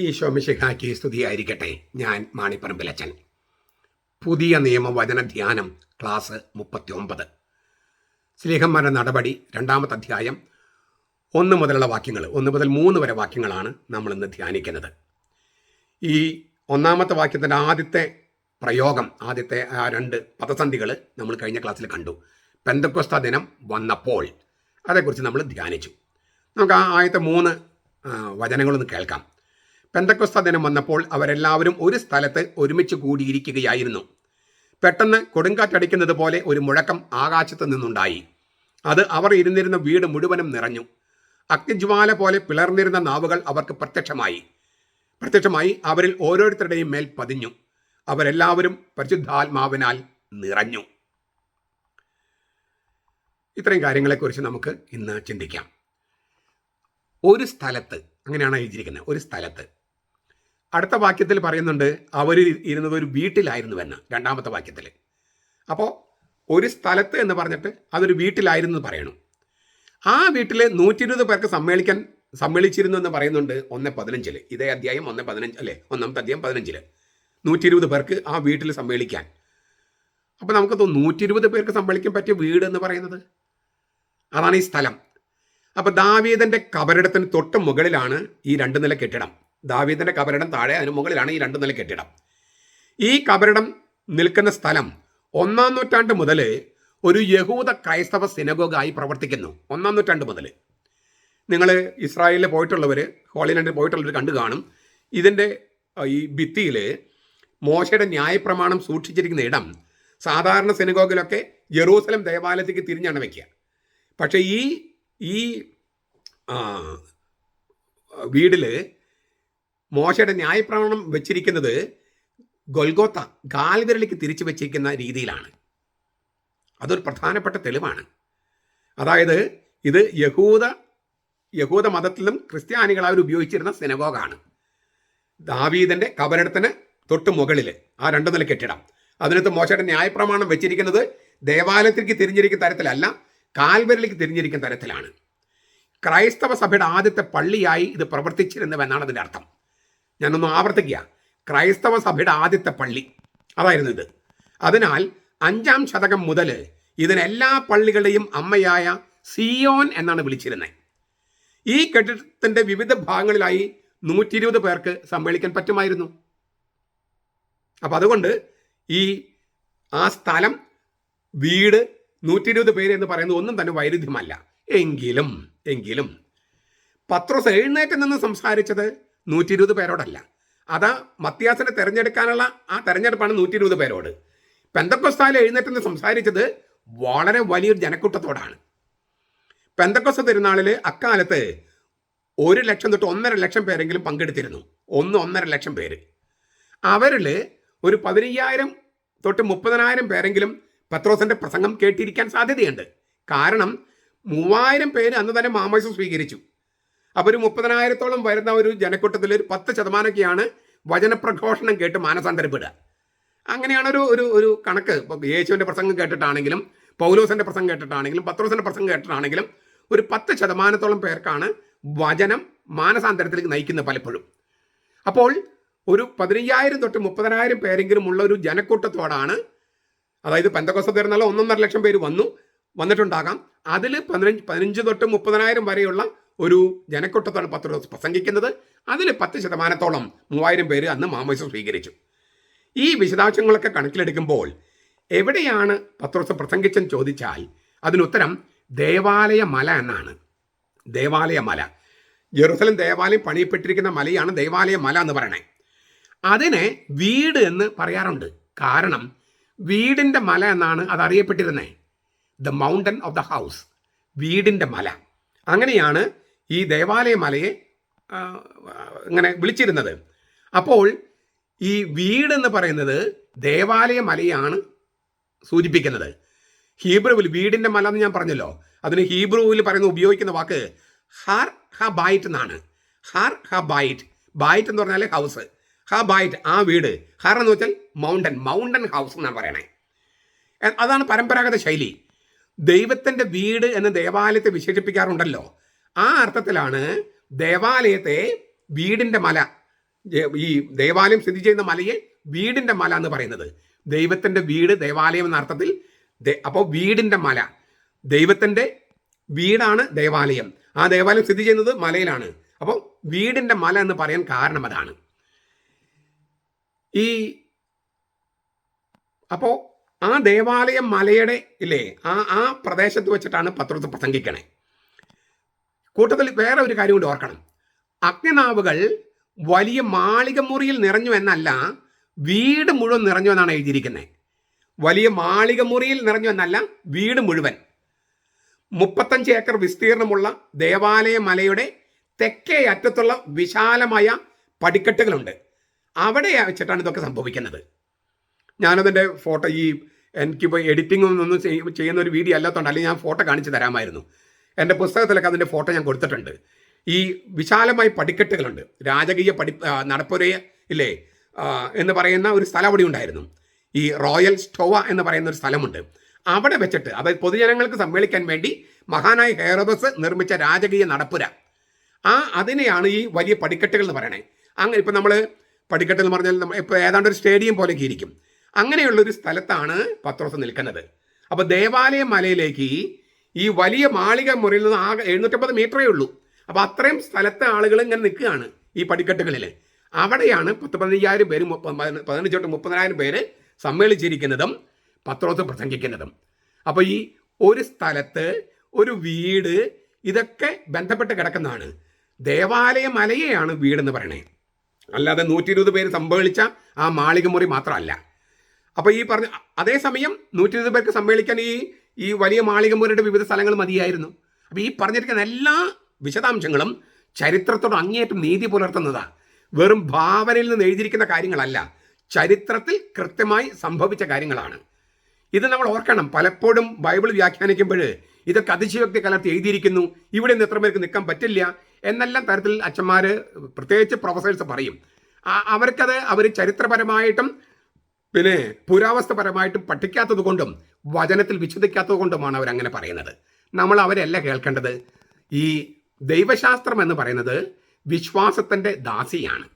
ഈശോ മിശിഹാക്കി സ്തുതിയായിരിക്കട്ടെ. ഞാൻ മാണിപ്പറമ്പിലച്ചൻ. പുതിയ നിയമവചന ധ്യാനം ക്ലാസ് മുപ്പത്തി ഒമ്പത് സ്ലീഹന്മാരുടെ നടപടി രണ്ടാമത്തെ അധ്യായം. ഒന്ന് മുതലുള്ള വാക്യങ്ങൾ ഒന്ന് മുതൽ മൂന്ന് വരെ വാക്യങ്ങളാണ് നമ്മൾ ഇന്ന് ധ്യാനിക്കുന്നത്. ഈ ഒന്നാമത്തെ വാക്യത്തിന്റെ ആദ്യത്തെ പ്രയോഗം ആദ്യത്തെ ആ രണ്ട് പദസന്ധികൾ നമ്മൾ കഴിഞ്ഞ ക്ലാസ്സിൽ കണ്ടു. പെന്തക്കൊസ്ത ദിനം വന്നപ്പോൾ അതേക്കുറിച്ച് നമ്മൾ ധ്യാനിച്ചു. നമുക്ക് ആ ആദ്യത്തെ മൂന്ന് വചനങ്ങളൊന്ന് കേൾക്കാം. പെന്തക്കൊസ്ത ദിനം വന്നപ്പോൾ അവരെല്ലാവരും ഒരു സ്ഥലത്ത് ഒരുമിച്ച് കൂടിയിരിക്കുകയായിരുന്നു. പെട്ടെന്ന് കൊടുങ്കാറ്റടിക്കുന്നത് പോലെ ഒരു മുഴക്കം ആകാശത്ത് നിന്നുണ്ടായി. അത് അവർ ഇരുന്നിരുന്ന വീട് മുഴുവനും നിറഞ്ഞു. അഗ്നിജ്വാല പോലെ പിളർന്നിരുന്ന നാവുകൾ അവർക്ക് പ്രത്യക്ഷമായി. പ്രത്യക്ഷമായി അവരിൽ ഓരോരുത്തരുടെയും മേൽ പതിഞ്ഞു. അവരെല്ലാവരും പരിശുദ്ധാത്മാവിനാൽ നിറഞ്ഞു. ഇത്രയും കാര്യങ്ങളെക്കുറിച്ച് നമുക്ക് ഇന്ന് ചിന്തിക്കാം. ഒരു സ്ഥലത്ത് അങ്ങനെയാണ് എഴുതിയിരിക്കുന്നത് ഒരു സ്ഥലത്ത് അടുത്ത വാക്യത്തിൽ പറയുന്നുണ്ട് അവർ ഇരുന്നത് ഒരു വീട്ടിലായിരുന്നു എന്ന് രണ്ടാമത്തെ വാക്യത്തിൽ. അപ്പോൾ ഒരു സ്ഥലത്ത് എന്ന് പറഞ്ഞിട്ട് അതൊരു വീട്ടിലായിരുന്നു എന്ന് പറയണം. ആ വീട്ടിൽ നൂറ്റി ഇരുപത് പേർക്ക് സമ്മേളിക്കാൻ സമ്മേളിച്ചിരുന്നു എന്ന് പറയുന്നുണ്ട് ഒന്ന് പതിനഞ്ചിൽ ഇതേ അധ്യായം ഒന്ന് പതിനഞ്ച് അല്ലേ? ഒന്നാമത്തെ അധ്യായം പതിനഞ്ചിൽ നൂറ്റി ഇരുപത് പേർക്ക് ആ വീട്ടിൽ സമ്മേളിക്കാൻ. അപ്പോൾ നമുക്ക് തോന്നും നൂറ്റി ഇരുപത് പേർക്ക് സമ്മേളിക്കാൻ പറ്റിയ വീട് എന്ന് പറയുന്നത്? അതാണ് ഈ സ്ഥലം. അപ്പോൾ ദാവീദന്റെ കബറിടത്തിന് തൊട്ട് മുകളിലാണ് ഈ രണ്ട് നില കെട്ടിടം. ദാവീദന്റെ കബരിടം താഴെ അതിന് മുകളിലാണ് ഈ രണ്ട് നില കെട്ടിടം. ഈ കബരിടം നിൽക്കുന്ന സ്ഥലം ഒന്നാം നൂറ്റാണ്ട് മുതൽ ഒരു യഹൂദ ക്രൈസ്തവ സിനഗോഗായി പ്രവർത്തിക്കുന്നു. ഒന്നാം നൂറ്റാണ്ട് മുതൽ നിങ്ങൾ ഇസ്രായേലിൽ പോയിട്ടുള്ളവർ ഹോളിലാൻഡിൽ പോയിട്ടുള്ളവർ കണ്ടു കാണും. ഇതിന്റെ ഈ ഭിത്തിയിൽ മോശയുടെ ന്യായപ്രമാണം സൂക്ഷിച്ചിരിക്കുന്ന ഇടം സാധാരണ സിനഗോഗിലൊക്കെ ജെറൂസലം ദേവാലയത്തേക്ക് തിരിഞ്ഞാണ് വയ്ക്കുക പക്ഷേ ഈ ഈ വീടിൽ മോശയുടെ ന്യായപ്രമാണം വെച്ചിരിക്കുന്നത് ഗൊൽഗോത്ത ഗാൽവിരലിക്ക് തിരിച്ചു വെച്ചിരിക്കുന്ന രീതിയിലാണ്. അതൊരു പ്രധാനപ്പെട്ട തെളിവാണ്. അതായത് ഇത് യഹൂദ യഹൂദ മതത്തിലും ക്രിസ്ത്യാനികൾ അവർ ഉപയോഗിച്ചിരുന്ന സിനഗോഗാണ്. ദാവീദന്റെ കബരടത്തിന് തൊട്ട് മുകളിൽ ആ രണ്ടു നില കെട്ടിടം. അതിനകത്ത് മോശയുടെ ന്യായപ്രമാണം വെച്ചിരിക്കുന്നത് ദേവാലയത്തിലേക്ക് തിരിഞ്ഞിരിക്കുന്ന തരത്തിലല്ല കാൽവരലിക്ക് തിരിഞ്ഞിരിക്കുന്ന തരത്തിലാണ്. ക്രൈസ്തവ സഭയുടെ ആദ്യത്തെ പള്ളിയായി ഇത് പ്രവർത്തിച്ചിരുന്നുവെന്നാണ് അതിന്റെ അർത്ഥം. ഞാനൊന്ന് ആവർത്തിക്കുക. ക്രൈസ്തവ സഭയുടെ ആദ്യത്തെ പള്ളി. അതായിരുന്നു ഇത്. അതിനാൽ അഞ്ചാം ശതകം മുതൽ ഇതിനെല്ലാ പള്ളികളുടെയും അമ്മയായ സിയോൻ എന്നാണ് വിളിച്ചിരുന്നത്. ഈ കെട്ടിടത്തിന്റെ വിവിധ ഭാഗങ്ങളിലായി നൂറ്റി ഇരുപത് പേർക്ക് സമ്മേളിക്കാൻ പറ്റുമായിരുന്നു. അപ്പം അതുകൊണ്ട് ഈ ആ സ്ഥലം വീട് നൂറ്റി ഇരുപത് പേര് എന്ന് പറയുന്നത് ഒന്നും തന്നെ വൈരുദ്ധ്യമല്ല. എങ്കിലും എങ്കിലും പത്രോസ് എഴുന്നേറ്റ് നിന്ന് സംസാരിച്ചത് നൂറ്റി ഇരുപത് പേരോടല്ല. അതാ മത്യാസിനെ തെരഞ്ഞെടുക്കാനുള്ള ആ തെരഞ്ഞെടുപ്പാണ് നൂറ്റി ഇരുപത് പേരോട്. പെന്തക്കൊസ്താൽ എഴുന്നേറ്റെന്ന് സംസാരിച്ചത് വളരെ വലിയൊരു ജനക്കൂട്ടത്തോടാണ്. പെന്തക്കൊസ്ത തിരുനാളിൽ അക്കാലത്ത് ഒരു ലക്ഷം തൊട്ട് ഒന്നര ലക്ഷം പേരെങ്കിലും പങ്കെടുത്തിരുന്നു. ഒന്ന് ഒന്നര ലക്ഷം പേര്. അവരിൽ ഒരു പതിനയ്യായിരം തൊട്ട് മുപ്പതിനായിരം പേരെങ്കിലും പത്രോസിന്റെ പ്രസംഗം കേട്ടിരിക്കാൻ സാധ്യതയുണ്ട്. കാരണം മൂവായിരം പേര് അന്ന് തന്നെ മാമോയിസം സ്വീകരിച്ചു. അപ്പോൾ ഒരു മുപ്പതിനായിരത്തോളം വരുന്ന ഒരു ജനക്കൂട്ടത്തിൽ ഒരു പത്ത് ശതമാനമൊക്കെയാണ് വചനപ്രഘോഷണം കേട്ട് മാനസാന്തരപ്പെടുക. അങ്ങനെയാണ് ഒരു ഒരു ഒരു കണക്ക്. യേശുവിന്റെ പ്രസംഗം കേട്ടിട്ടാണെങ്കിലും പൗലോസിന്റെ പ്രസംഗം കേട്ടിട്ടാണെങ്കിലും പത്രോസിന്റെ പ്രസംഗം കേട്ടിട്ടാണെങ്കിലും ഒരു പത്ത് ശതമാനത്തോളം പേർക്കാണ് വചനം മാനസാന്തരത്തിലേക്ക് നയിക്കുന്നത് പലപ്പോഴും. അപ്പോൾ ഒരു പതിനയ്യായിരം തൊട്ട് മുപ്പതിനായിരം പേരെങ്കിലും ഉള്ള ഒരു ജനക്കൂട്ടത്തോടാണ് അതായത് പെന്തക്കോസ്ത തീർന്നാൽ ഒന്നൊന്നര ലക്ഷം പേര് വന്നു വന്നിട്ടുണ്ടാകാം. അതിൽ പതിനഞ്ച് പതിനഞ്ച് തൊട്ട് മുപ്പതിനായിരം വരെയുള്ള ഒരു ജനക്കൂട്ടത്തോടെ പത്രോസ് പ്രസംഗിക്കുന്നത് അതിൽ പത്ത് ശതമാനത്തോളം മൂവായിരം പേര് അന്ന് മാമോയിസം സ്വീകരിച്ചു. ഈ വിശദാംശങ്ങളൊക്കെ കണക്കിലെടുക്കുമ്പോൾ എവിടെയാണ് പത്രോസ് പ്രസംഗിച്ചെന്ന് ചോദിച്ചാൽ അതിനുത്തരം ദേവാലയ മല എന്നാണ്. ദേവാലയ മല. ജെറുസലം ദേവാലയം പണിയപ്പെട്ടിരിക്കുന്ന മലയാണ് ദേവാലയ മല എന്ന് പറയണേ. അതിനെ വീട് എന്ന് പറയാറുണ്ട്. കാരണം വീടിന്റെ മല എന്നാണ് അത് അറിയപ്പെട്ടിരുന്നത് the mountain of the house വീടിന്റെ മല. അങ്ങനെയാണ് ഈ ദേവാലയ മലയെ ആ, ഇങ്ങനെ വിളിച്ചിരുന്നത്. അപ്പോൾ ഈ വീട് എന്ന് പറയുന്നത് ദേവാലയ മലയാണ് സൂചിപ്പിക്കുന്നത്. ഹീബ്രുവിൽ വീടിന്റെ മല എന്ന് ഞാൻ പറഞ്ഞല്ലോ. അതിന് ഹീബ്രുവിൽ പറയുന്ന ഉപയോഗിക്കുന്ന വാക്ക് ഹാർ ഹ ബൈറ്റ് എന്നാണ്. ഹാർ ഹ ബൈറ്റ്. ബൈറ്റ് എന്ന് പറഞ്ഞാൽ ഹൗസ്. ഹ ബൈറ്റ് ആ വീട്. ഹർ എന്ന് വെച്ചാൽ മൗണ്ടൻ. മൗണ്ടൻ ഹൗസ് എന്നാണ് പറയണേ. അതാണ് പരമ്പരാഗത ശൈലി. ദൈവത്തിന്റെ വീട് എന്ന് ദേവാലയത്തെ വിശേഷിപ്പിക്കാറുണ്ടല്ലോ. ആ അർത്ഥത്തിലാണ് ദേവാലയത്തെ വീടിന്റെ മല ഈ ദേവാലയം സ്ഥിതി ചെയ്യുന്ന മലയെ വീടിന്റെ മല എന്ന് പറയുന്നത്. ദൈവത്തിന്റെ വീട് ദേവാലയം എന്ന അർത്ഥത്തിൽ അപ്പോൾ വീടിന്റെ മല. ദൈവത്തിന്റെ വീടാണ് ദേവാലയം. ആ ദേവാലയം സ്ഥിതി ചെയ്യുന്നത് മലയിലാണ്. അപ്പോൾ വീടിന്റെ മല എന്ന് പറയാൻ കാരണം അതാണ്. ഈ അപ്പോൾ ആ ദേവാലയം മലയുടെ ഇല്ലേ ആ ആ പ്രദേശത്ത് വെച്ചിട്ടാണ് പത്രത്തിൽ പ്രസംഗിക്കണേ. കൂട്ടത്തിൽ വേറെ ഒരു കാര്യം കൂടി ഓർക്കണം. അഗ്നിനാവുകൾ വലിയ മാളിക മുറിയിൽ നിറഞ്ഞു എന്നല്ല വീട് മുഴുവൻ നിറഞ്ഞു എന്നാണ് എഴുതിയിരിക്കുന്നത് വലിയ മാളിക മുറിയിൽ നിറഞ്ഞു എന്നല്ല വീട് മുഴുവൻ. മുപ്പത്തഞ്ച് ഏക്കർ വിസ്തീർണമുള്ള ദേവാലയ മലയുടെ തെക്കേ അറ്റത്തുള്ള വിശാലമായ പടിക്കെട്ടുകളുണ്ട്. അവിടെ വെച്ചിട്ടാണ് ഇതൊക്കെ സംഭവിക്കുന്നത്. ഞാനതിന്റെ ഫോട്ടോ ഈ എനിക്കിപ്പോൾ എഡിറ്റിംഗ് ഒന്നും ചെയ്യുന്ന ഒരു വീഡിയോ അല്ലാത്തതുകൊണ്ട് അല്ലെങ്കിൽ ഞാൻ ഫോട്ടോ കാണിച്ചു തരാമായിരുന്നു. എന്റെ പുസ്തകത്തിലൊക്കെ അതിന്റെ ഫോട്ടോ ഞാൻ കൊടുത്തിട്ടുണ്ട്. ഈ വിശാലമായി പടിക്കെട്ടുകളുണ്ട്. രാജകീയ പടി നടപ്പുരയെ ഇല്ലേ എന്ന് പറയുന്ന ഒരു സ്ഥലം അവിടെ ഉണ്ടായിരുന്നു. ഈ റോയൽ സ്റ്റോവ എന്ന് പറയുന്ന ഒരു സ്ഥലമുണ്ട്. അവിടെ വെച്ചിട്ട് അതായത് പൊതുജനങ്ങൾക്ക് സമ്മേളിക്കാൻ വേണ്ടി മഹാനായ ഹെയറോബസ് നിർമ്മിച്ച രാജകീയ നടപ്പുര. ആ അതിനെയാണ് ഈ വലിയ പടിക്കെട്ടുകൾ എന്ന് പറയണേ. അങ്ങനെ ഇപ്പം നമ്മൾ പടിക്കെട്ട് എന്ന് പറഞ്ഞാൽ ഇപ്പോൾ ഏതാണ്ട് ഒരു സ്റ്റേഡിയം പോലെയൊക്കെ ഇരിക്കും. അങ്ങനെയുള്ള ഒരു സ്ഥലത്താണ് പത്രോസ് നിൽക്കുന്നത്. അപ്പോൾ ദേവാലയ മലയിലേക്ക് ഈ വലിയ മാളിക മുറിയിൽ നിന്ന് ആകെ എഴുന്നൂറ്റമ്പത് മീറ്ററേ ഉള്ളൂ. അപ്പോൾ അത്രയും സ്ഥലത്തെ ആളുകൾ ഇങ്ങനെ നിൽക്കുകയാണ് ഈ പടിക്കെട്ടുകളിൽ. അവിടെയാണ് പത്ത് പതിനയ്യായിരം പേര് പതിനഞ്ച് തൊട്ട് മുപ്പതിനായിരം പേര് സമ്മേളിച്ചിരിക്കുന്നതും പത്രോസ് പ്രസംഗിക്കുന്നതും. അപ്പോൾ ഈ ഒരു സ്ഥലത്ത് ഒരു വീട് ഇതൊക്കെ ബന്ധപ്പെട്ട് കിടക്കുന്നതാണ്. ദേവാലയ മലയെയാണ് വീടെന്ന് പറയണേ. അല്ലാതെ നൂറ്റി ഇരുപത് പേര് സമ്മേളിച്ച ആ മാളികമുറി മാത്രമല്ല. അപ്പോൾ ഈ പറഞ്ഞ അതേസമയം നൂറ്റി ഇരുപത് പേർക്ക് സമ്മേളിക്കാൻ ഈ ഈ വലിയ മാളിക മുറിയുടെ വിവിധ സ്ഥലങ്ങൾ മതിയായിരുന്നു. അപ്പോൾ ഈ പറഞ്ഞിരിക്കുന്ന എല്ലാ വിശദാംശങ്ങളും ചരിത്രത്തോട് അങ്ങേയറ്റം നീതി പുലർത്തുന്നതാണ് വെറും ഭാവനയിൽ നിന്ന് എഴുതിയിരിക്കുന്ന കാര്യങ്ങളല്ല ചരിത്രത്തിൽ കൃത്യമായി സംഭവിച്ച കാര്യങ്ങളാണ്. ഇത് നമ്മൾ ഓർക്കണം. പലപ്പോഴും ബൈബിൾ വ്യാഖ്യാനിക്കുമ്പോൾ ഇതൊക്കെ അതിശയോക്തി കലർത്തി എഴുതിയിരിക്കുന്നു. ഇവിടെ നിന്ന് എത്ര പേർക്ക് നിൽക്കാൻ പറ്റില്ല എന്നെല്ലാം തരത്തിൽ അച്ഛന്മാർ പ്രത്യേകിച്ച് പ്രൊഫസേഴ്സ് പറയും. അവർക്കത് അവർ ചരിത്രപരമായിട്ടും പിന്നെ പുരാവസ്ഥപരമായിട്ടും പഠിക്കാത്തത് കൊണ്ടും വചനത്തിൽ വിശ്വസിക്കാത്തത് കൊണ്ടുമാണ് അവരങ്ങനെ പറയുന്നത്. നമ്മൾ അവരല്ല കേൾക്കേണ്ടത്. ഈ ദൈവശാസ്ത്രം എന്ന് പറയുന്നത് വിശ്വാസത്തിന്റെ ദാസിയാണ്.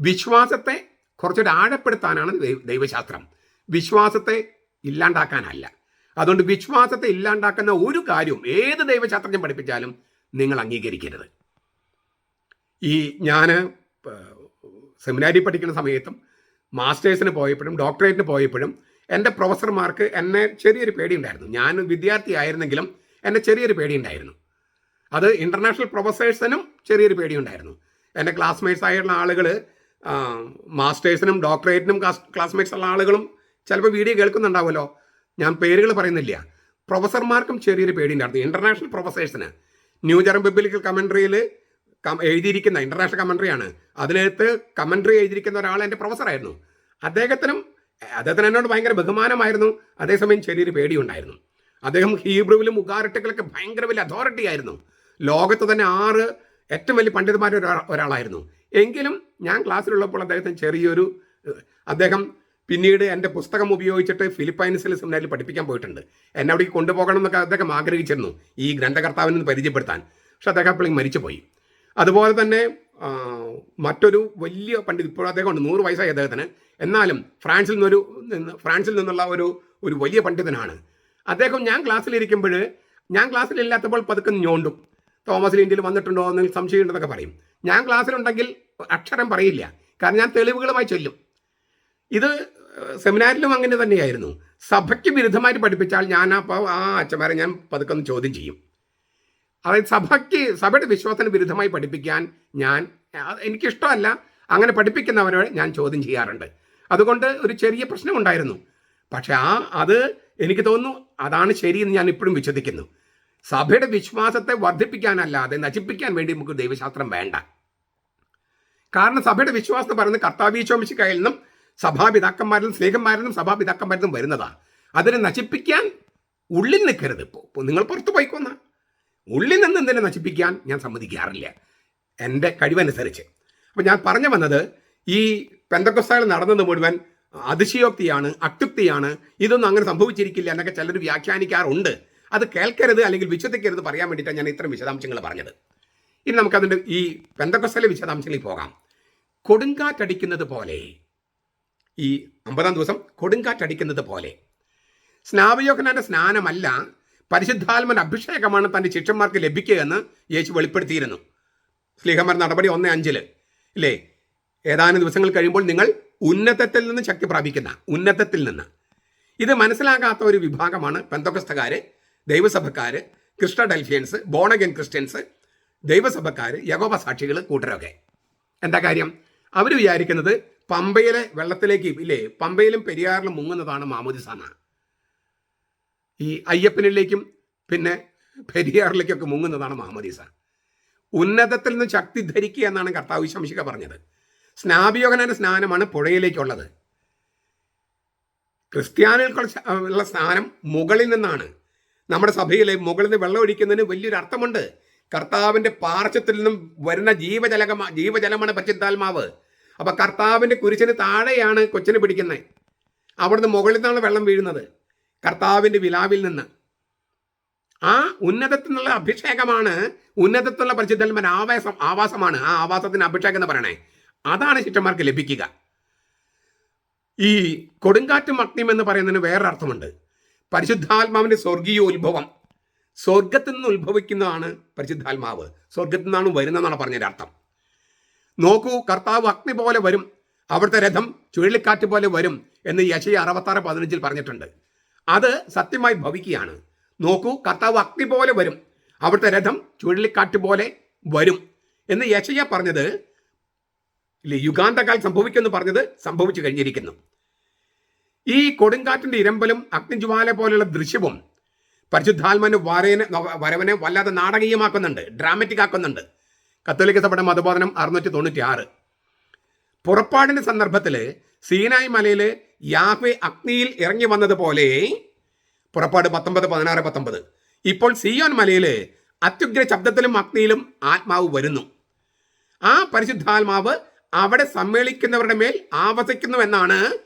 വിശ്വാസത്തെ കുറച്ചുകൂടെ ആഴപ്പെടുത്താനാണ് ദൈവശാസ്ത്രം. വിശ്വാസത്തെ ഇല്ലാണ്ടാക്കാനല്ല. അതുകൊണ്ട് വിശ്വാസത്തെ ഇല്ലാണ്ടാക്കുന്ന ഒരു കാര്യവും ഏത് ദൈവശാസ്ത്രജ്ഞൻ പഠിപ്പിച്ചാലും നിങ്ങൾ അംഗീകരിക്കരുത്. ഈ ഞാൻ സെമിനാരി പഠിക്കുന്ന സമയത്തും മാസ്റ്റേഴ്സിന് പോയപ്പോഴും ഡോക്ടറേറ്റിന് പോയപ്പോഴും എന്റെ പ്രൊഫസർമാർക്ക് എന്നെ ചെറിയൊരു പേടിയുണ്ടായിരുന്നു. ഞാൻ വിദ്യാർത്ഥി ആയിരുന്നെങ്കിലും എന്നെ ചെറിയൊരു പേടിയുണ്ടായിരുന്നു. അത് ഇന്റർനാഷണൽ പ്രൊഫസേഴ്സിനും ചെറിയൊരു പേടിയുണ്ടായിരുന്നു. എന്റെ ക്ലാസ്മേറ്റ്സ് ആയിട്ടുള്ള ആളുകൾ മാസ്റ്റേഴ്സിനും ഡോക്ടറേറ്റിനും ക്ലാസ്മേറ്റ്സ് ഉള്ള ആളുകളും ചിലപ്പോൾ വീഡിയോ കേൾക്കുന്നുണ്ടാവുമല്ലോ. ഞാൻ പേരുകൾ പറയുന്നില്ല. പ്രൊഫസർമാർക്കും ചെറിയൊരു പേടിയുണ്ടായിരുന്നു. ഇന്റർനാഷണൽ പ്രൊഫസേഴ്സിന് ന്യൂ ജെറം പബ്ലിക്കൽ കമൻട്രിയിൽ എഴുതിയിരിക്കുന്ന ഇന്റർനാഷണൽ കമൻട്രിയാണ് അതിനകത്ത് കമൻട്രി എഴുതിയിരിക്കുന്ന ഒരാൾ എന്റെ പ്രൊഫസറായിരുന്നു അദ്ദേഹത്തിനും അദ്ദേഹത്തിന് എന്നോട് ഭയങ്കര ബഹുമാനമായിരുന്നു. അതേസമയം ചെറിയൊരു പേടിയുണ്ടായിരുന്നു. അദ്ദേഹം ഹീബ്രുവിലും ഉഗാറിട്ടുകളൊക്കെ ഭയങ്കര വലിയ അതോറിറ്റി ആയിരുന്നു. ലോകത്ത് തന്നെ ആറ് ഏറ്റവും വലിയ പണ്ഡിതന്മാരിൽ ഒരാ ഒരാളായിരുന്നു. എങ്കിലും ഞാൻ ക്ലാസ്സിലുള്ളപ്പോൾ അദ്ദേഹത്തിന് ചെറിയൊരു അദ്ദേഹം പിന്നീട് എന്റെ പുസ്തകം ഉപയോഗിച്ചിട്ട് ഫിലിപ്പൈൻസിലെ സെമിനാരിൽ പഠിപ്പിക്കാൻ പോയിട്ടുണ്ട്. എന്നെ അവിടേക്ക് കൊണ്ടുപോകണം എന്നൊക്കെ അദ്ദേഹം ആഗ്രഹിച്ചിരുന്നു ഈ ഗ്രന്ഥകർത്താവിനെ പരിചയപ്പെടുത്താൻ. പക്ഷെ അദ്ദേഹം അപ്പോഴേക്കും മരിച്ചുപോയി. അതുപോലെ തന്നെ മറ്റൊരു വലിയ പണ്ഡിത് ഇപ്പോൾ അദ്ദേഹം ഉണ്ട് നൂറ് വയസ്സായി അദ്ദേഹത്തിന്. എന്നാലും ഫ്രാൻസിൽ നിന്നൊരു ഫ്രാൻസിൽ നിന്നുള്ള ഒരു ഒരു വലിയ പണ്ഡിതനാണ്. അദ്ദേഹം ഞാൻ ക്ലാസ്സിലിരിക്കുമ്പോൾ ഞാൻ ക്ലാസ്സിലില്ലാത്തപ്പോൾ പതുക്കെ ഞോണ്ടും. തോമസ് ഇന്ത്യയിൽ വന്നിട്ടുണ്ടോ എന്ന് സംശയമുണ്ടെന്നൊക്കെ പറയും. ഞാൻ ക്ലാസ്സിലുണ്ടെങ്കിൽ അക്ഷരം പറയില്ല. കാരണം ഞാൻ തെളിവുകളുമായി ചൊല്ലും. ഇത് സെമിനാരിലും അങ്ങനെ തന്നെയായിരുന്നു. സഭയ്ക്ക് വിരുദ്ധമായിട്ട് പഠിപ്പിച്ചാൽ ഞാൻ അപ്പോൾ ആ അച്ഛന്മാരെ ഞാൻ പതുക്കെ ചോദ്യം ചെയ്യും. അതായത് സഭയ്ക്ക് സഭയുടെ വിശ്വാസത്തിന് വിരുദ്ധമായി പഠിപ്പിക്കാൻ ഞാൻ എനിക്കിഷ്ടമല്ല. അങ്ങനെ പഠിപ്പിക്കുന്നവരോട് ഞാൻ ചോദ്യം ചെയ്യാറുണ്ട്. അതുകൊണ്ട് ഒരു ചെറിയ പ്രശ്നമുണ്ടായിരുന്നു പക്ഷെ ആ അത് എനിക്ക് തോന്നുന്നു അതാണ് ശരിയെന്ന് ഞാൻ ഇപ്പോഴും വിശ്വസിക്കുന്നു. സഭയുടെ വിശ്വാസത്തെ വർദ്ധിപ്പിക്കാനല്ലാതെ നശിപ്പിക്കാൻ വേണ്ടി നമുക്ക് ദൈവശാസ്ത്രം വേണ്ട. കാരണം സഭയുടെ വിശ്വാസം എന്ന് പറയുന്നത് കർത്താവീശോമിശിക്കയിൽ നിന്നും സഭാപിതാക്കന്മാരിൽ നിന്നും സ്നേഹന്മാരിൽ നിന്നും സഭാപിതാക്കന്മാരിൽ നിന്നും വരുന്നതാണ് അതിനെ നശിപ്പിക്കാൻ ഉള്ളിൽ നിൽക്കരുത്. ഇപ്പോൾ നിങ്ങൾ പുറത്തു പോയിക്കൊന്ന. ഉള്ളിൽ നിന്ന് എന്തിനെ നശിപ്പിക്കാൻ ഞാൻ സമ്മതിക്കാറില്ല. എന്റെ കഴിവനുസരിച്ച്. അപ്പോൾ ഞാൻ പറഞ്ഞു വന്നത് ഈ പെന്തക്കൊസ്തകൾ നടന്നത് മുഴുവൻ അതിശയോക്തിയാണ് അത്യുക്തിയാണ്. ഇതൊന്നും അങ്ങനെ സംഭവിച്ചിരിക്കില്ല എന്നൊക്കെ ചിലർ വ്യാഖ്യാനിക്കാറുണ്ട്. അത് കേൾക്കരുത് അല്ലെങ്കിൽ വിശ്വസിക്കരുത് പറയാൻ വേണ്ടിയിട്ടാണ് ഞാൻ ഇത്തരം വിശദാംശങ്ങൾ പറഞ്ഞത്. ഇനി നമുക്കതിന്റെ ഈ പെന്തക്കൊസ്തലെ വിശദാംശങ്ങളിൽ പോകാം. കൊടുങ്കാറ്റടിക്കുന്നത് പോലെ ഈ അമ്പതാം ദിവസം കൊടുങ്കാറ്റടിക്കുന്നത് പോലെ സ്നാപയോഹനാന്റെ സ്നാനമല്ല പരിശുദ്ധാത്മന്റെ അഭിഷേകമാണ് തന്റെ ശിഷ്യന്മാർക്ക് ലഭിക്കുക എന്ന് യേശു വെളിപ്പെടുത്തിയിരുന്നു. സ്ലീഹമർ നടപടി ഒന്ന് അഞ്ചിൽ. ഇല്ലേ? ഏതാനും ദിവസങ്ങൾ കഴിയുമ്പോൾ നിങ്ങൾ ഉന്നതത്തിൽ നിന്ന് ശക്തി പ്രാപിക്കുന്ന ഉന്നതത്തിൽ നിന്ന്. ഇത് മനസ്സിലാകാത്ത ഒരു വിഭാഗമാണ് പെന്തോക്കസ്തക്കാര് ദൈവസഭക്കാര് ക്രിസ്റ്റഡൽഫിയൻസ് ബോണഗൻ ക്രിസ്ത്യൻസ് ദൈവസഭക്കാര് യഗോപ സാക്ഷികൾ കൂട്ടരൊക്കെ. എന്താ കാര്യം? അവർ വിചാരിക്കുന്നത് പമ്പയിലെ വെള്ളത്തിലേക്ക് ഇല്ലേ? പമ്പയിലും പെരിയാറിലും മുങ്ങുന്നതാണ് മാമോദിസാന ഈ അയ്യപ്പനിലേക്കും പിന്നെ പെരിയാറിലേക്കൊക്കെ മുങ്ങുന്നതാണ് മഹമ്മദീസ ഉന്നതത്തിൽ നിന്ന് ശക്തി ധരിക്കുക എന്നാണ് കർത്താവ് ശംശിക പറഞ്ഞത്. സ്നാപിയോഗനന്റെ സ്നാനമാണ് പുഴയിലേക്കുള്ളത്. ക്രിസ്ത്യാനികൾക്കുള്ള സ്നാനം മുകളിൽ നിന്നാണ്. നമ്മുടെ സഭയിലെ മുകളിൽ നിന്ന് വെള്ളം ഒഴിക്കുന്നതിന് വലിയൊരു അർത്ഥമുണ്ട്. കർത്താവിന്റെ പാർശ്വത്തിൽ നിന്നും വരുന്ന ജീവജലകമാ ജീവജലമാണ് പച്ചിത്താത്മാവ് അപ്പം കർത്താവിന്റെ കുരിശിന് താഴെയാണ് കൊച്ചിനെ പിടിക്കുന്നത്. അവിടുന്ന് മുകളിൽ നിന്നാണ് വെള്ളം വീഴുന്നത്. കർത്താവിന്റെ വിലാവിൽ നിന്ന്. ആ ഉന്നതത്തിൽ നിന്നുള്ള അഭിഷേകമാണ് ഉന്നതത്തിലുള്ള പരിശുദ്ധന്മാർ ആവാസം ആവാസമാണ്. ആ ആവാസത്തിന് അഭിഷേകം എന്ന് പറയണേ. അതാണ് ശിഷ്യന്മാർക്ക് ലഭിക്കുക. ഈ കൊടുങ്കാറ്റ് മഗ്നം എന്ന് പറയുന്നതിന് വേറൊരർത്ഥമുണ്ട്. പരിശുദ്ധാത്മാവിന്റെ സ്വർഗീയ ഉത്ഭവം. സ്വർഗത്തിൽ നിന്ന് ഉത്ഭവിക്കുന്നതാണ് പരിശുദ്ധാത്മാവ്. സ്വർഗത്തിൽ നിന്നാണ് വരുന്നതെന്നാണ് പറഞ്ഞതിന്റെ അർത്ഥം. നോക്കൂ കർത്താവ് അഗ്നി പോലെ വരും. അവിടുത്തെ രഥം ചുഴലിക്കാറ്റ് പോലെ വരും എന്ന് യശയ അറുപത്താറ് പതിനഞ്ചിൽ പറഞ്ഞിട്ടുണ്ട്. അത് സത്യമായി ഭവിക്കുകയാണ്. നോക്കൂ കർത്താവ് അഗ്നി പോലെ വരും. അവിടുത്തെ രഥം ചുഴലിക്കാറ്റ് പോലെ വരും. എന്ന് യശയ്യ പറഞ്ഞത് ഇല്ലേ യുഗാന്തകാൽ സംഭവിക്കുമെന്ന് പറഞ്ഞത് സംഭവിച്ചു കഴിഞ്ഞിരിക്കുന്നു. ഈ കൊടുങ്കാറ്റിന്റെ ഇരമ്പലും അഗ്നിജ്വാല പോലെയുള്ള ദൃശ്യവും പരിശുദ്ധാത്മാന്റെ വരേനെ വരവനെ വല്ലാതെ നാടകീയമാക്കുന്നുണ്ട് ഡ്രാമറ്റിക് ആക്കുന്നുണ്ട് കത്തോലിക്ക സഭയുടെ മതബോധനം അറുന്നൂറ്റി തൊണ്ണൂറ്റി ആറ് പുറപ്പാടിന്റെ സന്ദർഭത്തിൽ സീനായ് മലയിൽ യാഹ്വെ അഗ്നിയിൽ ഇറങ്ങി വന്നതുപോലെ പുറപ്പാട് പത്തൊമ്പത് പതിനാറ് പത്തൊമ്പത്. ഇപ്പോൾ സിയോൻ മലയിൽ അത്യുഗ്ര ശബ്ദത്തിലും അഗ്നിയിലും ആത്മാവ് വരുന്നു. ആ പരിശുദ്ധാത്മാവ് അവിടെ സമ്മേളിക്കുന്നവരുടെ മേൽ ആവസിക്കുന്നു എന്നാണ്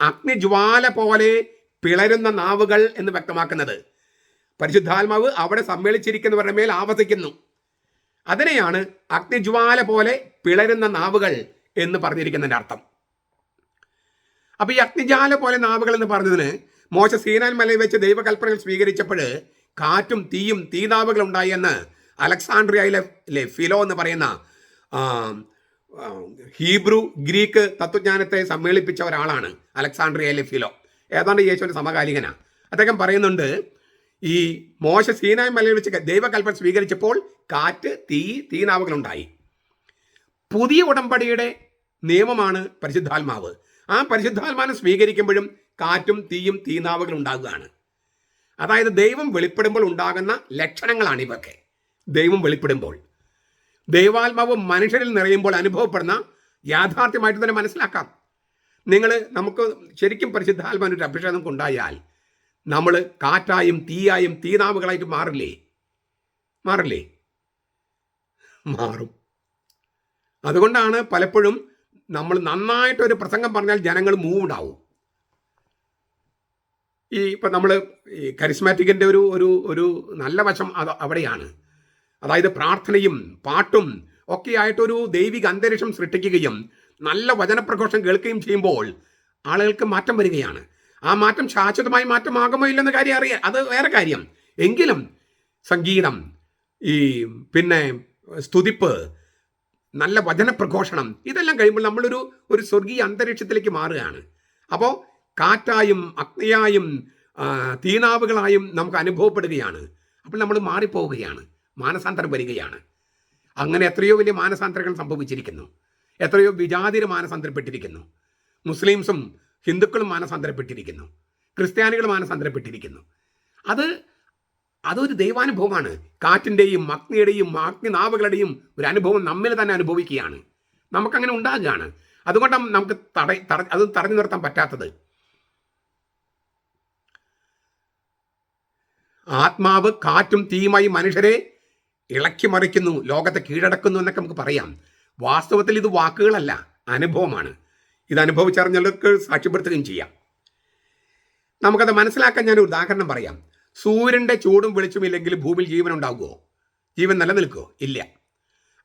അഗ്നിജ്വാല പോലെ പിളരുന്ന നാവുകൾ എന്ന് വ്യക്തമാക്കുന്നത്. പരിശുദ്ധാത്മാവ് അവിടെ സമ്മേളിച്ചിരിക്കുന്നവരുടെ മേൽ ആവസിക്കുന്നു. അതിനെയാണ് അഗ്നിജ്വാല പോലെ പിളരുന്ന നാവുകൾ എന്ന് പറഞ്ഞിരിക്കുന്നതിന്റെ അർത്ഥം. അപ്പൊ ഈ അഗ്നിജാല പോലെ നാവുകൾ എന്ന് പറഞ്ഞതിന് മോശ സീനാൻ മലയിൽ വെച്ച് ദൈവകൽപ്പനകൾ സ്വീകരിച്ചപ്പോൾ കാറ്റും തീയും തീനാവുകൾ ഉണ്ടായി എന്ന് അലക്സാണ്ട്രിയയിലെ ഫിലോ എന്ന് പറയുന്ന ഹീബ്രു ഗ്രീക്ക് തത്വജ്ഞാനത്തെ സമ്മേളിപ്പിച്ച ഒരാളാണ് അലക്സാണ്ട്രിയയിലെ ഫിലോ. ഏതാണ്ട് യേശുവിന്റെ സമകാലികനാ. അദ്ദേഹം പറയുന്നുണ്ട് ഈ മോശ സീനായ് മലയിൽ വെച്ച് ദൈവകൽപ്പന സ്വീകരിച്ചപ്പോൾ കാറ്റ് തീ തീനാവുകളുണ്ടായി. പുതിയ ഉടമ്പടിയുടെ നിയമമാണ് പരിശുദ്ധാത്മാവ്. ആ പരിശുദ്ധാത്മാനം സ്വീകരിക്കുമ്പോഴും കാറ്റും തീയും തീനാവുകളും ഉണ്ടാകുകയാണ്. അതായത് ദൈവം വെളിപ്പെടുമ്പോൾ ഉണ്ടാകുന്ന ലക്ഷണങ്ങളാണ് ഇവയൊക്കെ. ദൈവം വെളിപ്പെടുമ്പോൾ. ദൈവാത്മാവ് മനുഷ്യരിൽ നിറയുമ്പോൾ അനുഭവപ്പെടുന്ന യാഥാർത്ഥ്യമായിട്ട് തന്നെ മനസ്സിലാക്കാം. നിങ്ങൾ നമുക്ക് ശരിക്കും പരിശുദ്ധാത്മാവിന്റെ ഒരു അഭിഷേകം ഉണ്ടായാൽ നമ്മൾ കാറ്റായും തീയായും തീനാവുകളായിട്ട് മാറില്ലേ? മാറില്ലേ? മാറും. അതുകൊണ്ടാണ് പലപ്പോഴും നമ്മൾ നന്നായിട്ടൊരു പ്രസംഗം പറഞ്ഞാൽ ജനങ്ങൾ മൂവ്ഡ് ആവും ഈ ഇപ്പം നമ്മൾ ഈ കരിസ്മാറ്റിക്കിന്റെ ഒരു ഒരു ഒരു നല്ല വശം അത് അവിടെയാണ്. അതായത് പ്രാർത്ഥനയും പാട്ടും ഒക്കെ ആയിട്ടൊരു ദൈവിക അന്തരീക്ഷം സൃഷ്ടിക്കുകയും നല്ല വചനപ്രഘോഷം കേൾക്കുകയും ചെയ്യുമ്പോൾ ആളുകൾക്ക് മാറ്റം വരികയാണ്. ആ മാറ്റം ശാശ്വതമായി മാറ്റമാകുമോ ഇല്ലെന്ന കാര്യം അറിയാം അത് വേറെ കാര്യം. എങ്കിലും സംഗീതം ഈ പിന്നെ സ്തുതിപ്പ് നല്ല വചനപ്രഘോഷണം. ഇതെല്ലാം കഴിയുമ്പോൾ നമ്മളൊരു ഒരു സ്വർഗീയ അന്തരീക്ഷത്തിലേക്ക് മാറുകയാണ്. അപ്പോൾ കാറ്റായും അഗ്നിയായും തീനാവുകളായും നമുക്ക് അനുഭവപ്പെടുകയാണ്. അപ്പോൾ നമ്മൾ മാറിപ്പോവുകയാണ്. മാനസാന്തരം വരികയാണ്. അങ്ങനെ എത്രയോ വലിയ മാനസാന്തരങ്ങൾ സംഭവിച്ചിരിക്കുന്നു. എത്രയോ വിജാതിര മാനസാന്തരപ്പെട്ടിരിക്കുന്നു. മുസ്ലിംസും ഹിന്ദുക്കളും മാനസാന്തരപ്പെട്ടിരിക്കുന്നു. ക്രിസ്ത്യാനികളും മാനസാന്തരപ്പെട്ടിരിക്കുന്നു. അത് അതൊരു ദൈവാനുഭവമാണ്. കാറ്റിന്റെയും അഗ്നിയുടെയും അഗ്നിനാവുകളുടെയും ഒരു അനുഭവം നമ്മിൽ തന്നെ അനുഭവിക്കുകയാണ്. നമുക്കങ്ങനെ ഉണ്ടാകുകയാണ്. അതുകൊണ്ടാണ് നമുക്ക് തട അത് തടഞ്ഞു നിർത്താൻ പറ്റാത്തത്. ആത്മാവ് കാറ്റും തീയുമായി മനുഷ്യരെ ഇളക്കി മറിക്കുന്നു ലോകത്തെ കീഴടക്കുന്നു എന്നൊക്കെ നമുക്ക് പറയാം. വാസ്തവത്തിൽ ഇത് വാക്കുകളല്ല അനുഭവമാണ്. ഇത് അനുഭവിച്ചറിഞ്ഞവർക്ക് സാക്ഷ്യപ്പെടുത്തുകയും ചെയ്യാം. നമുക്കത് മനസ്സിലാക്കാൻ ഞാൻ ഉദാഹരണം പറയാം. സൂര്യന്റെ ചൂടും വെളിച്ചും ഇല്ലെങ്കിൽ ഭൂമിയിൽ ജീവൻ ഉണ്ടാകുമോ ജീവൻ നിലനിൽക്കുമോ ഇല്ല.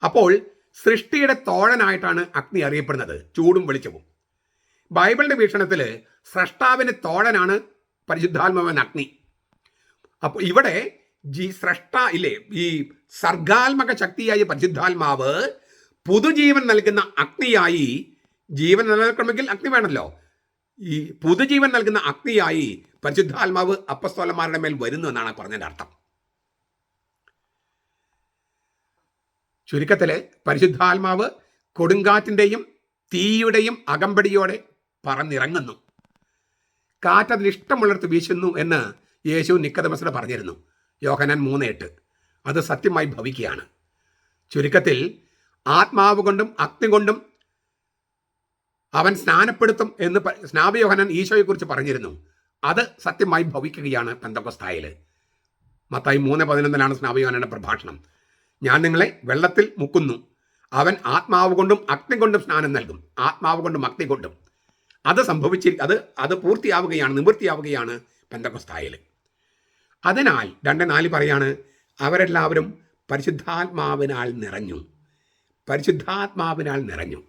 അപ്പോൾ സൃഷ്ടിയുടെ തോഴനായിട്ടാണ് അഗ്നി അറിയപ്പെടുന്നത് ചൂടും വെളിച്ചവും. ബൈബിളിന്റെ വീക്ഷണത്തിൽ സ്രഷ്ടാവിന് തോഴനാണ് പരിശുദ്ധാത്മാവൻ അഗ്നി. അപ്പോൾ ഇവിടെ ജീ സ്രഷ്ട ഇല്ലേ ഈ സർഗാത്മക ശക്തിയായ പരിശുദ്ധാത്മാവ് പുതുജീവൻ നൽകുന്ന അഗ്നിയായി ജീവൻ നിലനിൽക്കണമെങ്കിൽ അഗ്നി വേണമല്ലോ ഈ പുതുജീവൻ നൽകുന്ന അഗ്നിയായി പരിശുദ്ധാത്മാവ് അപ്പസ്തോലന്മാരുടെ മേൽ വരുന്നു എന്നാണ് പറഞ്ഞതിന്റെ അർത്ഥം. ചുരുക്കത്തിൽ പരിശുദ്ധാത്മാവ് കൊടുങ്കാറ്റിന്റെയും തീയുടെയും അകമ്പടിയോടെ പറന്നിറങ്ങുന്നു. കാറ്റ് അതിന് ഇഷ്ടമുള്ളിടത്ത് വീശുന്നു എന്ന് യേശു നിക്കതമസിന് പറഞ്ഞിരുന്നു. യോഹനാൻ മൂന്ന് എട്ട്. അത് സത്യമായി ഭവിക്കുകയാണ്. ചുരുക്കത്തിൽ ആത്മാവ് കൊണ്ടും അഗ്നി കൊണ്ടും അവൻ സ്നാനപ്പെടുത്തും എന്ന് സ്നാപയോഹനൻ ഈശോയെക്കുറിച്ച് പറഞ്ഞിരുന്നു. അത് സത്യമായി ഭവിക്കുകയാണ് പെന്തക്കൊസ്തായിൽ മത്തായി മൂന്ന് പതിനൊന്നിലാണ് സ്നാപയോഹനന്റെ പ്രഭാഷണം. ഞാൻ നിങ്ങളെ വെള്ളത്തിൽ മുക്കുന്നു. അവൻ ആത്മാവ് കൊണ്ടും അഗ്നി കൊണ്ടും സ്നാനം നൽകും. ആത്മാവ് കൊണ്ടും അഗ്നി കൊണ്ടും. അത് സംഭവിച്ചി അത് അത് പൂർത്തിയാവുകയാണ് നിവൃത്തിയാവുകയാണ് പെന്തക്കൊസ്തായിൽ അതിനാൽ രണ്ട് നാല് പറയാണ് അവരെല്ലാവരും പരിശുദ്ധാത്മാവിനാൽ നിറഞ്ഞു. പരിശുദ്ധാത്മാവിനാൽ നിറഞ്ഞു.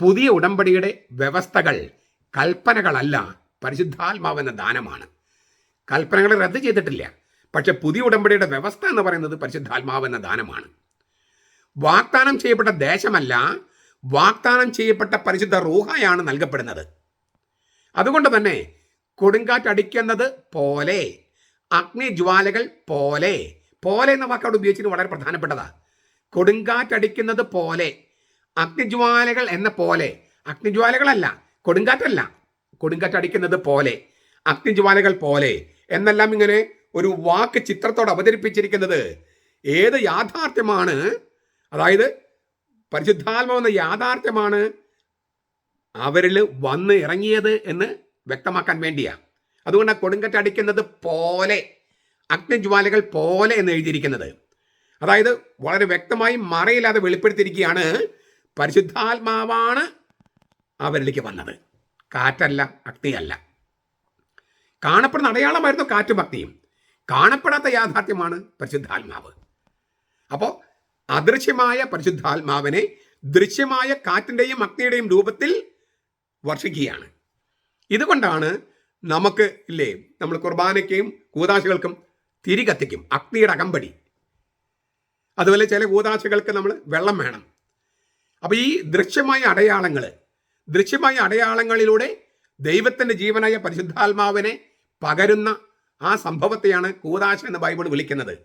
പുതിയ ഉടമ്പടിയുടെ വ്യവസ്ഥകൾ കൽപ്പനകളല്ല പരിശുദ്ധാത്മാവെന്ന ദാനമാണ്. കൽപ്പനകൾ റദ്ദ് ചെയ്തിട്ടില്ല. പക്ഷെ പുതിയ ഉടമ്പടിയുടെ വ്യവസ്ഥ എന്ന് പറയുന്നത് പരിശുദ്ധാത്മാവെന്ന ദാനമാണ്. വാഗ്ദാനം ചെയ്യപ്പെട്ട ദേശമല്ല വാഗ്ദാനം ചെയ്യപ്പെട്ട പരിശുദ്ധ റൂഹയാണ് നൽകപ്പെടുന്നത്. അതുകൊണ്ട് തന്നെ കൊടുങ്കാറ്റടിക്കുന്നത് പോലെ അഗ്നിജ്വാലകൾ പോലെ പോലെ എന്ന വാക്കവിടെ ഉപയോഗിച്ചത്. വളരെ പ്രധാനപ്പെട്ടതാണ് കൊടുങ്കാറ്റടിക്കുന്നത് പോലെ അഗ്നിജ്വാലകൾ എന്ന പോലെ. അഗ്നിജ്വാലകളല്ല കൊടുങ്കാറ്റല്ല. കൊടുങ്കാറ്റ് അടിക്കുന്നത് പോലെ. അഗ്നിജ്വാലകൾ പോലെ. എന്നെല്ലാം ഇങ്ങനെ ഒരു വാക്ക് ചിത്രത്തോട് അവതരിപ്പിച്ചിരിക്കുന്നത് ഏത് യാഥാർത്ഥ്യമാണ്? അതായത് പരിശുദ്ധാത്മാവെന്ന യാഥാർത്ഥ്യമാണ് അവരിൽ വന്ന് ഇറങ്ങിയത് എന്ന് വ്യക്തമാക്കാൻ വേണ്ടിയാ. അതുകൊണ്ട് ആ കൊടുങ്കറ്റ് അടിക്കുന്നത് പോലെ അഗ്നിജ്വാലകൾ പോലെ എന്ന് എഴുതിയിരിക്കുന്നത്. അതായത് വളരെ വ്യക്തമായി മറയില്ലാതെ വെളിപ്പെടുത്തിയിരിക്കുകയാണ് പരിശുദ്ധാത്മാവാണ് അവരിലേക്ക് വന്നത്. കാറ്റല്ല അഗ്നിയല്ല. കാണപ്പെടുന്ന അടയാളമായിരുന്നു കാറ്റും അഗ്നിയും. കാണപ്പെടാത്ത യാഥാർത്ഥ്യമാണ് പരിശുദ്ധാത്മാവ്. അപ്പോൾ അദൃശ്യമായ പരിശുദ്ധാത്മാവിനെ ദൃശ്യമായ കാറ്റിന്റെയും അഗ്നിയുടെയും രൂപത്തിൽ വർഷിക്കുകയാണ്. ഇതുകൊണ്ടാണ് നമുക്ക് ഇല്ലേ നമ്മൾ കുർബാനയ്ക്കും കൂതാശകൾക്കും തിരി കത്തിക്കും അഗ്നിയുടെ അകമ്പടി. അതുപോലെ ചില കൂതാശകൾക്ക് നമ്മൾ വെള്ളം വേണം. അപ്പോൾ ഈ ദൃശ്യമായ അടയാളങ്ങൾ ദൃശ്യമായ അടയാളങ്ങളിലൂടെ ദൈവത്തിന്റെ ജീവനായ പരിശുദ്ധാത്മാവിനെ പകരുന്ന ആ സംഭവത്തെയാണ് കൂതാശ എന്ന് ബൈബിൾ വിളിക്കുന്നത്.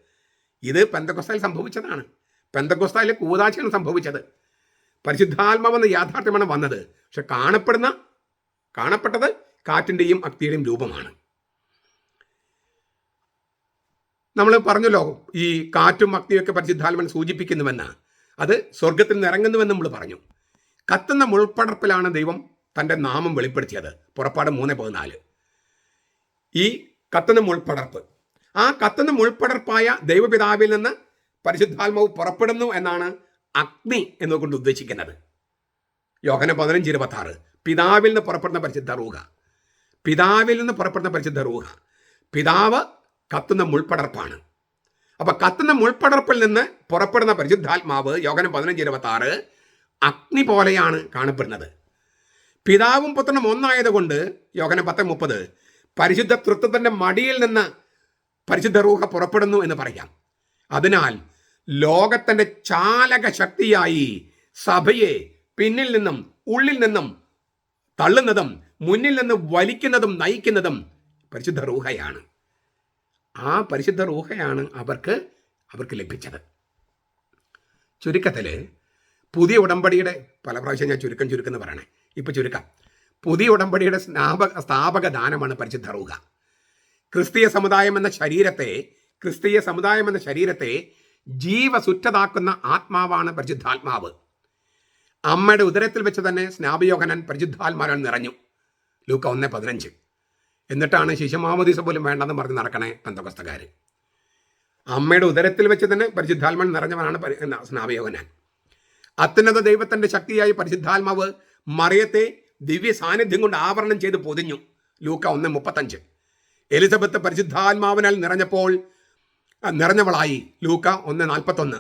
ഇത് പെന്തക്കൊസ്തായിൽ സംഭവിച്ചതാണ്. പെന്തക്കൊസ്തായിൽ കൂതാശയാണ് സംഭവിച്ചത്. പരിശുദ്ധാത്മാവെന്ന യാഥാർത്ഥ്യമാണ് വന്നത്. പക്ഷെ കാണപ്പെടുന്ന കാണപ്പെട്ടത് കാറ്റിന്റെയും അഗ്നിയുടെയും രൂപമാണ്. നമ്മൾ പറഞ്ഞല്ലോ ഈ കാറ്റും അഗ്നിയൊക്കെ പരിശുദ്ധാത്മൻ സൂചിപ്പിക്കുന്നുവെന്ന്. അത് സ്വർഗത്തിൽ നിന്ന് ഇറങ്ങുന്നുവെന്ന് നമ്മൾ പറഞ്ഞു. കത്തുന്ന മുൾപ്പടർപ്പിലാണ് ദൈവം തന്റെ നാമം വെളിപ്പെടുത്തിയത്. പുറപ്പാട് മൂന്ന് പതിനാല്. ഈ കത്തുന്ന മുൾപ്പടർപ്പ്. ആ കത്തുന്ന മുൾപ്പടർപ്പായ ദൈവപിതാവിൽ നിന്ന് പരിശുദ്ധാത്മാവ് പുറപ്പെടുന്നു എന്നാണ് അഗ്നി എന്നുകൊണ്ട് ഉദ്ദേശിക്കുന്നത്. യോഹന പതിനഞ്ച് ഇരുപത്തി ആറ് പിതാവിൽ നിന്ന് പുറപ്പെടുന്ന പരിശുദ്ധ റൂഹ. പിതാവിൽ നിന്ന് പുറപ്പെടുന്ന പരിശുദ്ധ റൂഹ. പിതാവ് കത്തുന്ന മുൾപ്പടർപ്പാണ്. അപ്പൊ കത്തുന്ന മുൾപ്പടർപ്പിൽ നിന്ന് പുറപ്പെടുന്ന പരിശുദ്ധാത്മാവ് യോഗനം പതിനഞ്ച് ഇരുപത്തി ആറ് അഗ്നി പോലെയാണ് കാണപ്പെടുന്നത്. പിതാവും പുത്രനും ഒന്നായതുകൊണ്ട് യോഗനം പത്ത് മുപ്പത് പരിശുദ്ധ തൃത്വത്തിന്റെ മടിയിൽ നിന്ന് പരിശുദ്ധ റൂഹ പുറപ്പെടുന്നു എന്ന് പറയാം. അതിനാൽ ലോകത്തിന്റെ ചാലക ശക്തിയായി സഭയെ പിന്നിൽ നിന്നും ഉള്ളിൽ നിന്നും തള്ളുന്നതും മുന്നിൽ നിന്ന് വലിക്കുന്നതും നയിക്കുന്നതും പരിശുദ്ധ റൂഹയാണ്. ആ പരിശുദ്ധ റൂഹയാണ് അവർക്ക് അവർക്ക് ലഭിച്ചത്. ചുരുക്കത്തിൽ പുതിയ ഉടമ്പടിയുടെ പല പ്രാവശ്യം ഞാൻ ചുരുക്കം ചുരുക്കം എന്ന് പറയണേ. ഇപ്പൊ ചുരുക്കം. പുതിയ ഉടമ്പടിയുടെ സ്നാപക സ്ഥാപക ദാനമാണ് പരിശുദ്ധ റൂഹ. ക്രിസ്തീയ സമുദായം എന്ന ശരീരത്തെ ക്രിസ്തീയ സമുദായം എന്ന ശരീരത്തെ ജീവസുറ്റതാക്കുന്ന ആത്മാവാണ് പരിശുദ്ധാത്മാവ്. അമ്മയുടെ ഉദരത്തിൽ വെച്ച് തന്നെ സ്നാപയോഹനൻ പരിശുദ്ധാത്മാരാൻ നിറഞ്ഞു. ലൂക്ക ഒന്ന് പതിനഞ്ച്. എന്നിട്ടാണ് ശിശുമാമോദീസ പോലും വേണ്ടെന്ന് പറഞ്ഞ് നടക്കണേ പന്തകസ്തകാർ അമ്മയുടെ ഉദരത്തിൽ വെച്ച് തന്നെ പരിശുദ്ധാത്മൻ നിറഞ്ഞവനാണ് എന്നാ, അത്യുന്നത ദൈവത്തിന്റെ ശക്തിയായി പരിശുദ്ധാത്മാവ് മറിയത്തെ ദിവ്യ സാന്നിധ്യം കൊണ്ട് ആവരണം ചെയ്ത് പൊതിഞ്ഞു. ലൂക്ക ഒന്ന് മുപ്പത്തഞ്ച്. എലിസബത്ത് പരിശുദ്ധാത്മാവിനാൽ നിറഞ്ഞപ്പോൾ നിറഞ്ഞവളായി. ലൂക്ക ഒന്ന് നാൽപ്പത്തൊന്ന്.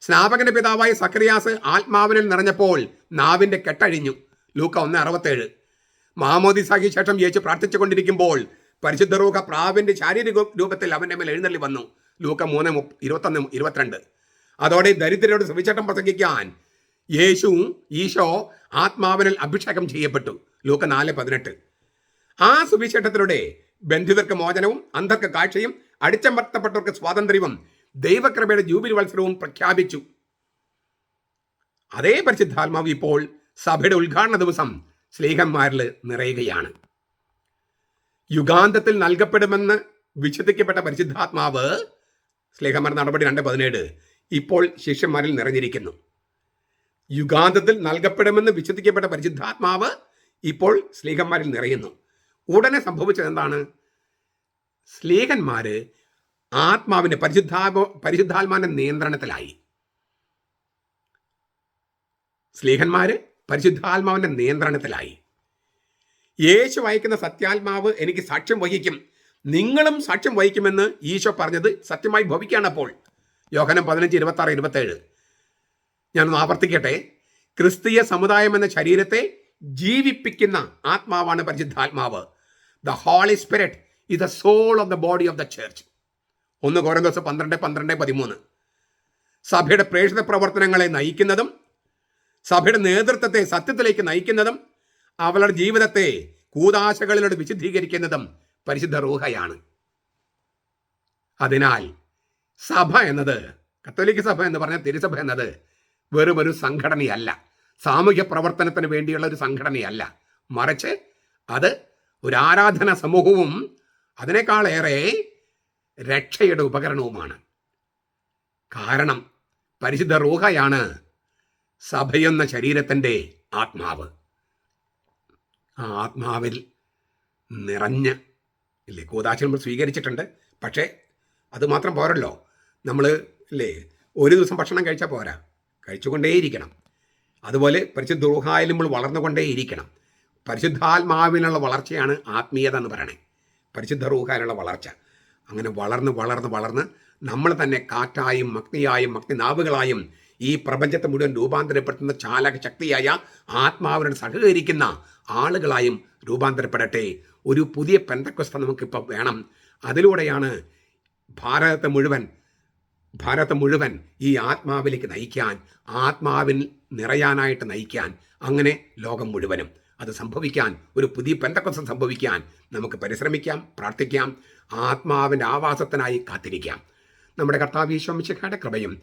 സ്നാപകന്റെ പിതാവായ സക്രിയാസ് ആത്മാവിനിൽ നിറഞ്ഞപ്പോൾ നാവിന്റെ കെട്ടഴിഞ്ഞു. ലൂക്ക ഒന്ന് അറുപത്തേഴ്. മാമോദിസാക്കി ശേഷം യേശു പ്രാർത്ഥിച്ചുകൊണ്ടിരിക്കുമ്പോൾ പരിശുദ്ധ റൂഹ പ്രാവിന്റെ ശാരീരിക രൂപത്തിൽ അവന്റെ മേൽ എഴുന്നള്ളി വന്നു. ലൂക്ക മൂന്ന് ഇരുപത്തൊന്ന് ഇരുപത്തിരണ്ട്. അതോടെ ദരിദ്രരോട് സുവിശേഷം പ്രസംഗിക്കാൻ യേശു ഈശോ ആത്മാവിനിൽ അഭിഷേകം ചെയ്യപ്പെട്ടു. ലൂക്ക നാല് പതിനെട്ട്. ആ സുവിശേഷത്തിലൂടെ ബന്ധിതർക്ക് മോചനവും അന്ധർക്ക് കാഴ്ചയും അടിച്ചമർത്തപ്പെട്ടവർക്ക് സ്വാതന്ത്ര്യവും ദൈവകൃപയുടെ ജൂബിലി മത്സരവും പ്രഖ്യാപിച്ചു. അതേ പരിശുദ്ധാത്മാവ് ഇപ്പോൾ സഭയുടെ ഉദ്ഘാടന ദിവസം സ്ലീഹന്മാരിൽ നിറയുകയാണ്. യുഗാന്തത്തിൽ നൽകപ്പെടുമെന്ന് വിശ്വസിക്കപ്പെട്ട പരിശുദ്ധാത്മാവ് സ്ലേഹന്മാർ നടപടി രണ്ട് പതിനേഴ് ഇപ്പോൾ ശിഷ്യന്മാരിൽ നിറഞ്ഞിരിക്കുന്നു. യുഗാന്തത്തിൽ നൽകപ്പെടുമെന്ന് വിശ്വസിക്കപ്പെട്ട പരിശുദ്ധാത്മാവ് ഇപ്പോൾ സ്ലീഹന്മാരിൽ നിറയുന്നു. ഉടനെ സംഭവിച്ചത് എന്താണ് സ്ലീഹന്മാര് ആത്മാവിന്റെ പരിശുദ്ധാത്മ പരിശുദ്ധാത്മാന്റെ നിയന്ത്രണത്തിലായി. സ്ലീഹന്മാര് പരിശുദ്ധാത്മാവിന്റെ നിയന്ത്രണത്തിലായി. യേശു വഹിക്കുന്ന സത്യാത്മാവ് എനിക്ക് സാക്ഷ്യം വഹിക്കും. നിങ്ങളും സാക്ഷ്യം വഹിക്കുമെന്ന് ഈശോ പറഞ്ഞത് സത്യമായി ഭവിക്കുകയാണ് അപ്പോൾ. യോഹനം പതിനഞ്ച് ഇരുപത്തി ആറ് ഇരുപത്തേഴ്. ഞാനൊന്ന് ആവർത്തിക്കട്ടെ. ക്രിസ്തീയ സമുദായം എന്ന ശരീരത്തെ ജീവിപ്പിക്കുന്ന ആത്മാവാണ് പരിശുദ്ധാത്മാവ്. The holy spirit is the soul of the body of the church ഒന്ന് കോരം ദിവസം പന്ത്രണ്ട് പന്ത്രണ്ട് പതിമൂന്ന്. സഭയുടെ പ്രേക്ഷിത പ്രവർത്തനങ്ങളെ നയിക്കുന്നതും സഭയുടെ നേതൃത്വത്തെ സത്യത്തിലേക്ക് നയിക്കുന്നതും അവളുടെ ജീവിതത്തെ കൂതാശകളിലൂടെ വിശുദ്ധീകരിക്കുന്നതും പരിശുദ്ധ റൂഹയാണ്. അതിനാൽ സഭ എന്നത് കത്തോലിക്ക സഭ എന്ന് പറഞ്ഞ തിരുസഭ എന്നത് വെറും ഒരു സംഘടനയല്ല. സാമൂഹ്യ പ്രവർത്തനത്തിന് വേണ്ടിയുള്ള ഒരു സംഘടനയല്ല. മറിച്ച് അത് ഒരു ആരാധന സമൂഹവും അതിനേക്കാളേറെ രക്ഷയുടെ ഉപകരണവുമാണ്. കാരണം പരിശുദ്ധ റൂഹയാണ് സഭയെന്ന ശരീരത്തിന്റെ ആത്മാവ്. ആ ആത്മാവിൽ നിറഞ്ഞ് ഇല്ലേ കൂതാശ നമ്മൾ സ്വീകരിച്ചിട്ടുണ്ട്. പക്ഷേ അത് മാത്രം പോരല്ലോ. നമ്മൾ ഇല്ലേ ഒരു ദിവസം ഭക്ഷണം കഴിച്ചാൽ പോരാ. കഴിച്ചുകൊണ്ടേയിരിക്കണം. അതുപോലെ പരിശുദ്ധ നമ്മൾ വളർന്നുകൊണ്ടേയിരിക്കണം. പരിശുദ്ധാത്മാവിനുള്ള വളർച്ചയാണ് ആത്മീയത എന്ന് പറയണേ. പരിശുദ്ധ റൂഹാനുള്ള വളർച്ച. അങ്ങനെ വളർന്ന് വളർന്ന് വളർന്ന് നമ്മൾ തന്നെ കാറ്റായും മഗ്നിയായും മഗ്നിനാവുകളായും ഈ പ്രപഞ്ചത്തെ മുഴുവൻ രൂപാന്തരപ്പെടുത്തുന്ന ചാലക ശക്തിയായ ആത്മാവിനോട് സഹകരിക്കുന്ന ആളുകളായും രൂപാന്തരപ്പെടട്ടെ. ഒരു പുതിയ പെന്തക്കൊസ്ത നമുക്കിപ്പോൾ വേണം. അതിലൂടെയാണ് ഭാരതത്തെ മുഴുവൻ ഭാരതത്തെ മുഴുവൻ ഈ ആത്മാവിലേക്ക് നയിക്കാൻ ആത്മാവിൽ നിറയാനായിട്ട് നയിക്കാൻ അങ്ങനെ ലോകം മുഴുവനും. അത് സംഭവിക്കാൻ ഒരു പുതിയ പെന്തക്കൊസം സംഭവിക്കാൻ നമുക്ക് പരിശ്രമിക്കാം പ്രാർത്ഥിക്കാം ആത്മാവിന്റെ ആവാസത്തിനായി കാത്തിരിക്കാം. നമ്മുടെ കർത്താവ് ഈശ്വമിശിഖയുടെ കൃപയും